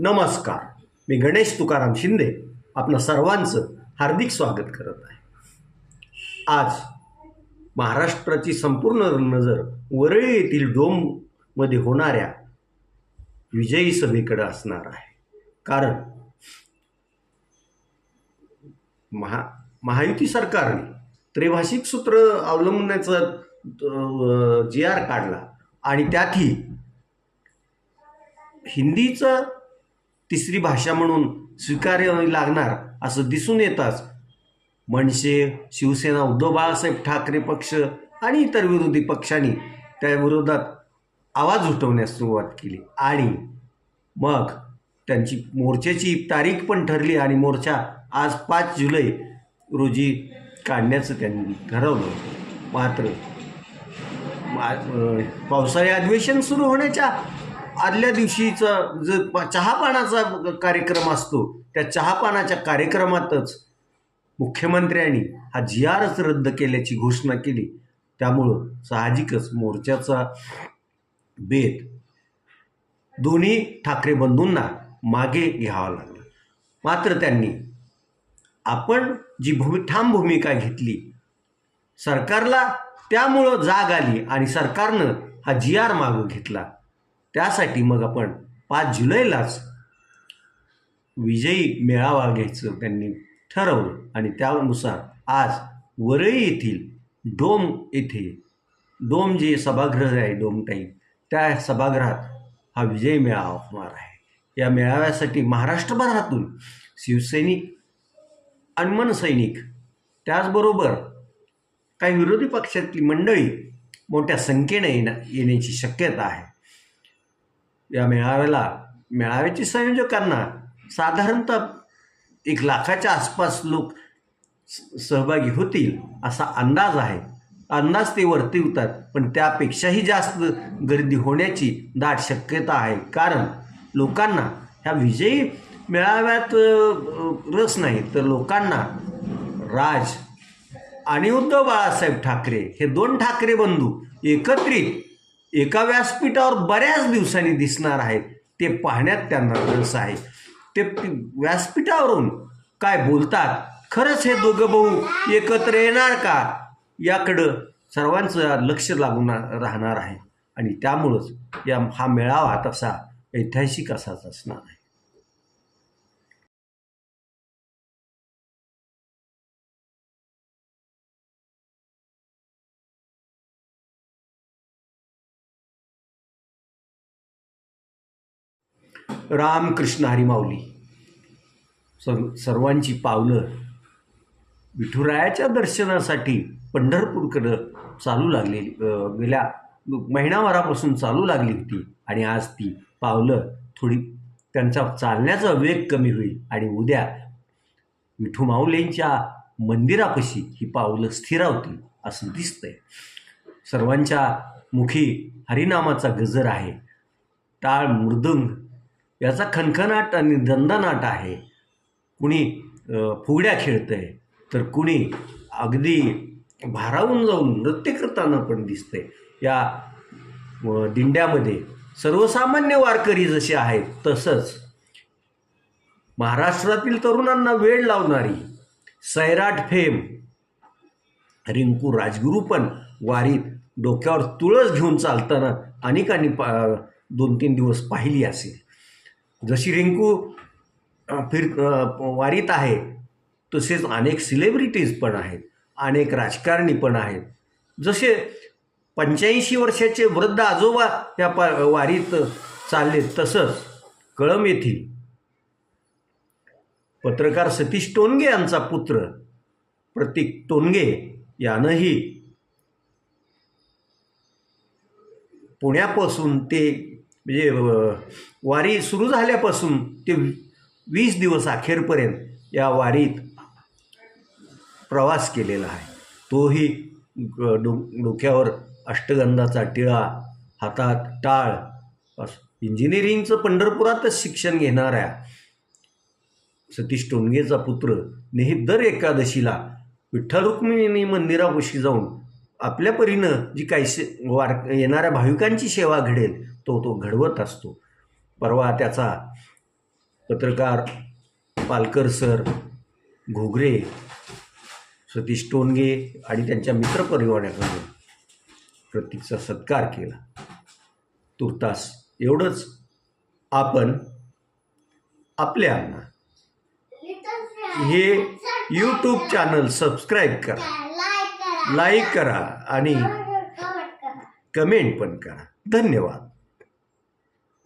नमस्कार. मी गणेश तुकाराम शिंदे आपलं सर्वांचं हार्दिक स्वागत करत आहे. आज महाराष्ट्राची संपूर्ण नजर वरळी येथील डोममध्ये होणाऱ्या विजयी सभेकडे असणार आहे. कारण महा महायुती सरकारने त्रिभाषिक सूत्र अवलंबण्याचा जी आर काढला आणि त्यातही हिंदीचं तिसरी भाषा म्हणून स्वीकारावी लागणार असं दिसून येताच मनसे शिवसेना उद्धव बाळासाहेब ठाकरे पक्ष आणि इतर विरोधी पक्षांनी त्याविरोधात आवाज उठवण्यास सुरुवात केली. आणि मग त्यांची मोर्चाची तारीख पण ठरली आणि मोर्चा आज पाच जुलै रोजी काढण्याचं त्यांनी ठरवलं. मात्र मा- पावसाळी अधिवेशन सुरू होण्याच्या आदल्या दिवशीचा जो चहापानाचा कार्यक्रम असतो त्या चहापानाच्या कार्यक्रमातच मुख्यमंत्र्यांनी हा जी आरच रद्द केल्याची घोषणा केली. त्यामुळं साहजिकच मोर्चाचा बेत दोन्ही ठाकरे बंधूंना मागे घ्यावा लागला. मात्र त्यांनी आपण जी भूमी ठाम भूमिका घेतली सरकारला त्यामुळं जाग आली आणि सरकारनं हा जी आर मागं घेतला. त्यासाठी मग आपण पाच जुलैलाच विजयी मेळावा घ्यायचं त्यांनी ठरवलं. आणि त्यानुसार आज वरळी येथील डोम येथे डोम जे सभागृह आहे डोम टाईप त्या सभागृहात हा विजयी मेळावा होणार आहे. या मेळाव्यासाठी महाराष्ट्रभरातून शिवसैनिक अनमन सैनिक त्याचबरोबर काही विरोधी पक्षातली मंडळी मोठ्या संख्येने येण्या येण्याची शक्यता आहे. या मेळाव्याला मेळाव्याची संयोजकांना साधारणतः एक लाखाच्या आसपास लोक स- सहभागी होतील असा अंदाज आहे. अंदाज ते वर्तवतात पण त्यापेक्षाही जास्त गर्दी होण्याची दाट शक्यता आहे. कारण लोकांना ह्या विजयी मेळाव्यात रस नाही. तर लोकांना राज आणि उद्धव बाळासाहेब ठाकरे हे दोन ठाकरे बंधू एकत्रित एका व्यासपीठावर बऱ्याच दिवसांनी दिसणार आहेत. ते पाहण्यात त्यांना रस आहे. ते व्यासपीठावरून काय बोलतात? खरंच हे दोघं भाऊ एकत्र येणार का? याकडं सर्वांचं लक्ष लागून राहणार आहे. आणि त्यामुळंच या हा मेळावा तसा ऐतिहासिक असाच असणार आहे. रामकृष्ण हरिमाऊली. सर्व सर्वांची पावलं विठुरायाच्या दर्शनासाठी पंढरपूरकडं चालू लागलेली गेल्या महिनाभरापासून चालू लागली होती आणि आज ती पावलं थोडी त्यांचा चालण्याचा वेग कमी होईल आणि उद्या विठूमाऊलींच्या मंदिरापाशी ही पावलं स्थिरावतील असं दिसतंय. सर्वांच्या मुखी हरिनामाचा गजर आहे. टाळ मृदंग याचा खणखणाट आणि दंदनाट आहे. कुणी फुगड्या खेळतं आहे तर कुणी अगदी भारावून जाऊन नृत्य करताना पण दिसते या दिंड्यामध्ये सर्वसामान्य वारकरी जसे आहेत तसंच महाराष्ट्रातील तरुणांना वेळ लावणारी सैराट फेम रिंकू राजगुरू पण वारीत डोक्यावर तुळस घेऊन चालताना अनेकांनी पा दोन तीन दिवस पाहिली असेल. जशी रिंकू फिर वारीत आहे तसेच अनेक सिलेब्रिटीज पण आहेत अनेक राजकारणी पण आहेत. जसे पंच्याऐंशी वर्षाचे वृद्ध आजोबा या प वारीत चालले तसंच कळम येथील पत्रकार सतीश टोनगे यांचा पुत्र प्रतीक टोनगे यानंही पुण्यापासून ते म्हणजे वारी सुरू झाल्यापासून ते वीस दिवस अखेरपर्यंत या वारीत प्रवास केलेला आहे. तोही डो डोक्यावर अष्टगंधाचा टिळा हातात टाळ इंजिनिअरिंगचं पंढरपुरातच शिक्षण घेणाऱ्या सतीश टोनगेचा पुत्र नेहमी दर एकादशीला विठ्ठल रुक्मिणी मंदिरापाशी जाऊन आपल्या परीनं जी काही से वार येणाऱ्या भाविकांची सेवा घडेल तो तो घडवत असतो. परवा त्याचा पत्रकार पालकर सर घोगरे सतीश टोनगे आणि त्यांच्या मित्रपरिवाराकडून प्रतीकचा सत्कार केला. तुर्तास एवढंच आपण आपल्यांना हे यूट्यूब चॅनल सबस्क्राईब करा. लाईक करा आणि कमेंट पण करा. धन्यवाद.